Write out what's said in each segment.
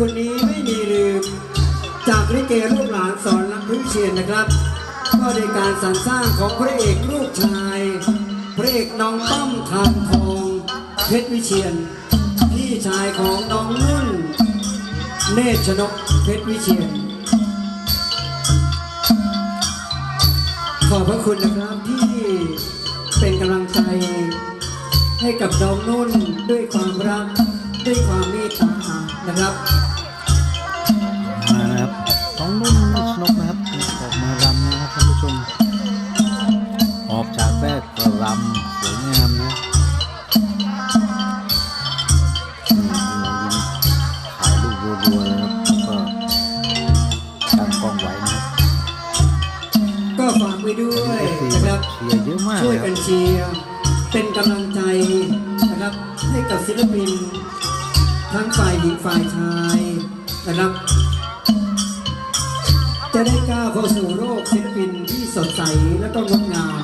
คุณนี้ไม่มีลืม จากลิเกลูกหลานสอนรักพึ่งเชียนนะครับ ก็ในการสรรสร้างของพระเอกลูกชายพระเอกน้องต้อมทางทองเพชรวิเชียน พี่ชายของน้องนุ่น เนตรชนกเพชรวิเชียน ขอบพระคุณนะครับที่เป็นกำลังใจให้กับน้องนุ่นด้วยความรักด้วยความเมตตานะครับ น้องนุ่นนชนกนะครับออกมารำนะครับท่านผู้ชม ออกจากแรกก็รำสวยงามนะนี่น้องยิ้มถ่ายรูปรัวๆเลยครับแล้วก็ตั้งกล้องไว้นะครับก็ฝากไว้ด้วยเอฟซีนะครับเชียร์เยอะมากช่วเลยยคกัรับนเชียร์เป็นกำลังใจนะครับให้กับศิลปิน ทั้งฝ่ายหญิงฝ่ายชายนะครับ จะได้ก้าวเข้าสู่โลกศิลปินที่สดใสและก็งดงาม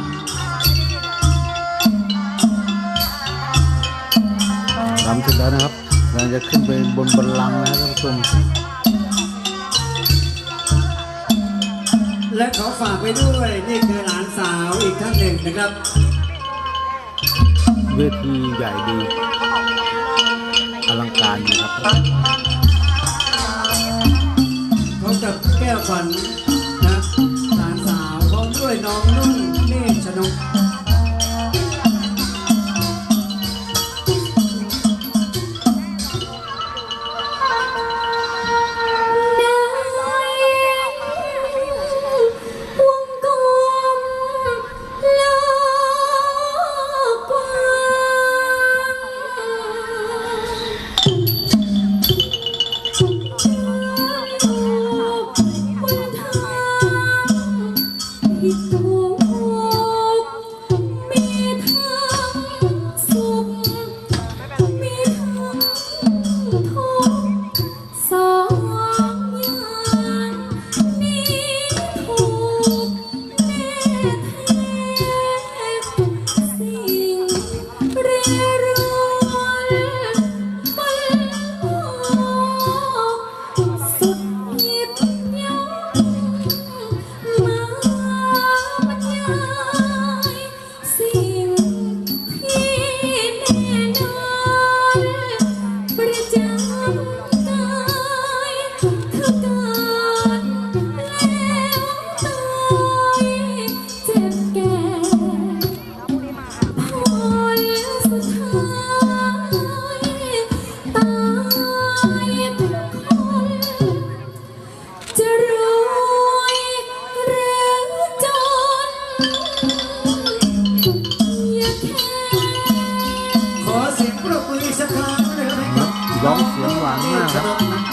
รำเสร็จแล้วนะครับเราจะขึ้นไปบนบัลลังก์นะครับท่านผู้ชมและขอฝากไว้ด้วยนี่คือหลานสาวอีกท่านหนึ่งนะครับ เวทีใหญ่ดีอลังการดีครับ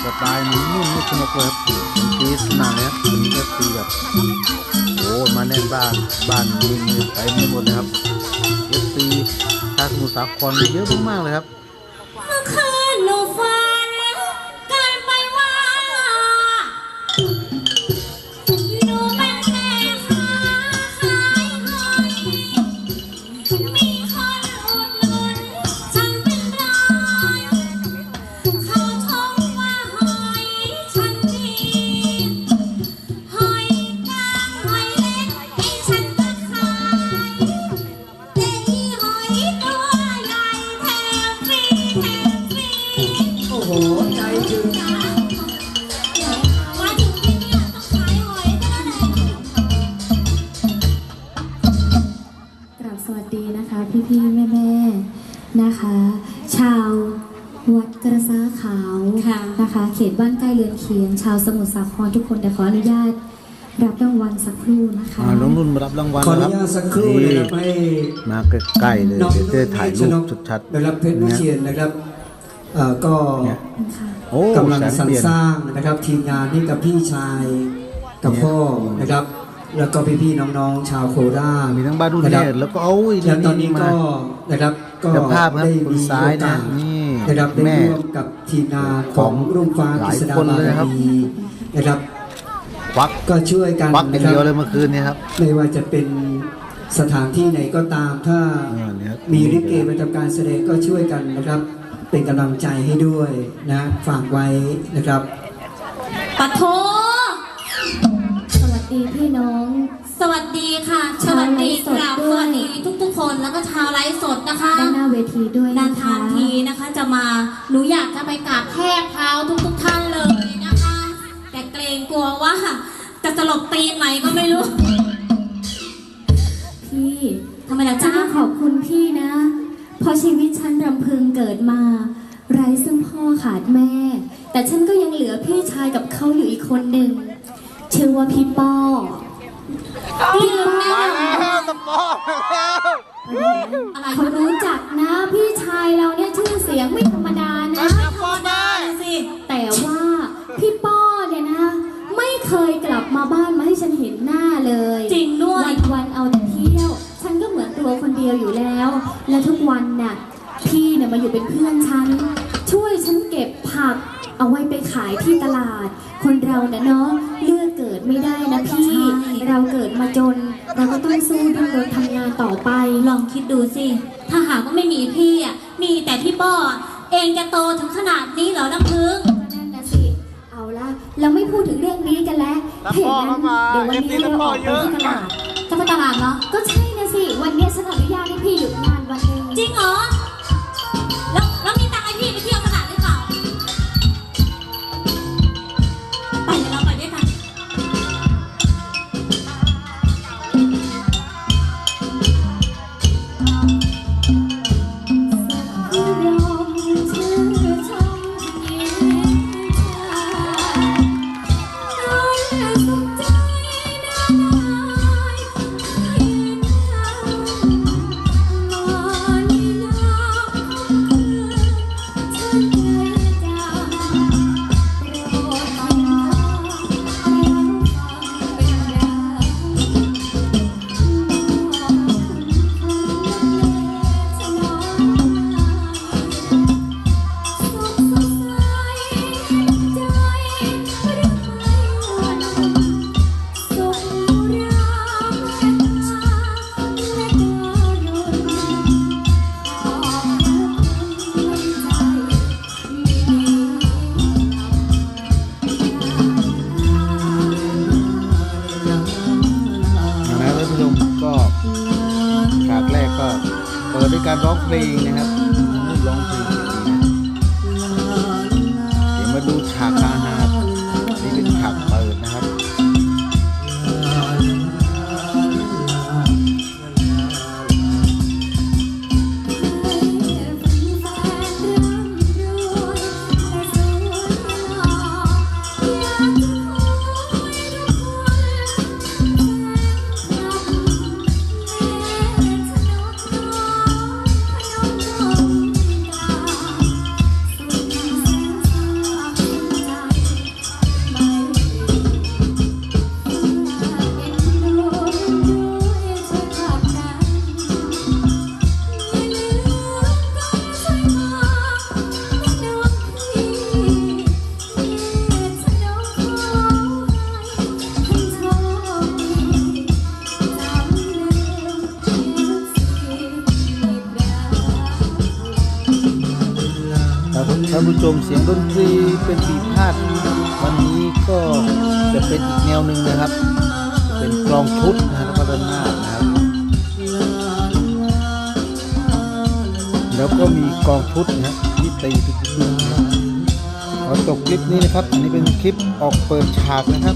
สไตล์หนุ่มนุ่มไม่สนุกเลยครับกรีดสนั่นเลยครับวันนี้ก็คือแบบโอ้มาแน่นบ้านบ้านลิงเนี่ยเต็มไปหมดเลยครับเอฟซีทางสมุทรสาครเยอะมากๆเลยครับเมื่อคืนหนูฝันกันไปว่า สวัสดีนะคะ พี่พี่ๆแม่แม่ๆนะคะ ชาววัดกระซ้าขาวนะคะ เขตบ้านใกล้เรือนเคียง ชาวสมุทรสาครทุกคนแต่ขออนุญาตรับรางวัลสักครู่นะคะอ่าน้องนุ่นมารับรางวัลขออนะนุครับญาตสักครู่นะครับให้มาใกล้ๆเลยน้องเดี๋ยวจะได้ถ่ายรูปชัดได้รับเพชรวิๆเชียนนะครับเอ่อก็เนี่ยค่ะโอ้กำลังแสนสรรเปลี่ยนสร้างนะครับ ทีมงานนี่กับพี่ชายกับพ่อนะครับ แล้วก็พี่ๆน้องๆ ชาวโคราชมีทั้งบ้านรุ่นนะคเนรับตรแล้วก็โอ้ยแล้วตอนนี้มาก็นะครับก็เจ้าภาพครับได้คนมีซ้ายโอกาสนะนี่นะครับได้แม่ร่วมกับทีมงานของรุ่งฟ้าหลายกฤษดาคนบาเลยรครับมีนะครับควักก็ช่วยกันควักอย่างนะครัเดียวบเลยเมื่อคืนนี้ครับไม่ว่าจะเป็นสถานที่ไหนก็ตามถ้าอ่าเนี่ยมีลิเกประจำการแสดงก็ช่วยกันนะครับ เป็นกำลังใจให้ด้วยนะฝากไว้นะครับปะโทสวัส ดีพี่น้อง สวัสดีค่ะสชาววัสไลดีฟ์สกดราบด้สวยวัสดีทุกๆ คนแล้วก็ชาวไลฟ์สดนะคะด้านหน้าเวทีด้วยนานะนคะทานทีนะคะ จะมาหนูอยากจะไปกราบแทบเท้าทุกๆท่านเลยนะคะ แต่เกรงกลัวว่าจะสลบตีนไหมก็ไม่รู้ พี่ทำไมล่ะจะจ๊ะต้องขอบคุณพี่นะเพราะชีวิตฉันรำพึงเกิดมา ไร้ซึ่งพ่อขาดแม่ แต่ฉันก็ยังเหลือพี่ชายกับเขาอยู่อีกคนหนึ่ง ชื่อว่าพี่ป้อลืมแน่อะไรเขารู้จักนะพี่ชายเราเนี่ยชื่อเสียงไม่ธรรมดานะธรรมดาสิแต่ว่าพี่ป้อเนี่ยนะ ไม่เคยกลับมาบ้านมาให้ฉันเห็นหน้าเลย จริงด้วยวันวันๆเอาแต่เที่ยว ฉันก็เหมือนตัวคนเดียวอยู่แล้ว และทุกวันน่ะพี่เนี่ยมาอยู่เป็นเพื่อนฉัน ถ้าหากว่าไม่มีพี่อะ มีแต่พี่ป้ออะเองจะโตถึงขนาดนี้เหรอน้ำพึ่ง นั่นนะสิ เอาละเราไม่พูดถึงเรื่องนี้กันแล้วถ้าอย่างนั้นเดี๋ยววันนี้เราออกไปที่ตลาดจะไปตลาดเหรอ ก็ใช่นะสิ วันนี้ฉันอนุญาตให้พี่หยุดงานวันหนึ่งจริงเหรอ ก็ฉากแรกก็เปิดด้วยการร้องเพลงนะครับร้องเพลงนะเดี๋ยวมาดูฉากอาหาร ชมเสียงดนตรีเป็นปีพาดวันนี้ก็จะเป็นอีกแนวหนึ่งนะครับ เป็นกลองชุดนะแล้วก็ด้านหน้านะครับ แล้วก็มีกลองชุดนะฮะที่ตีทุกๆนะครับขอจบคลิปนี้นะครับ อันนี้เป็นคลิปออกเปิดฉากนะครับ